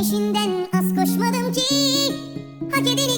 Peşinden az koşmadım ki. Hak edeni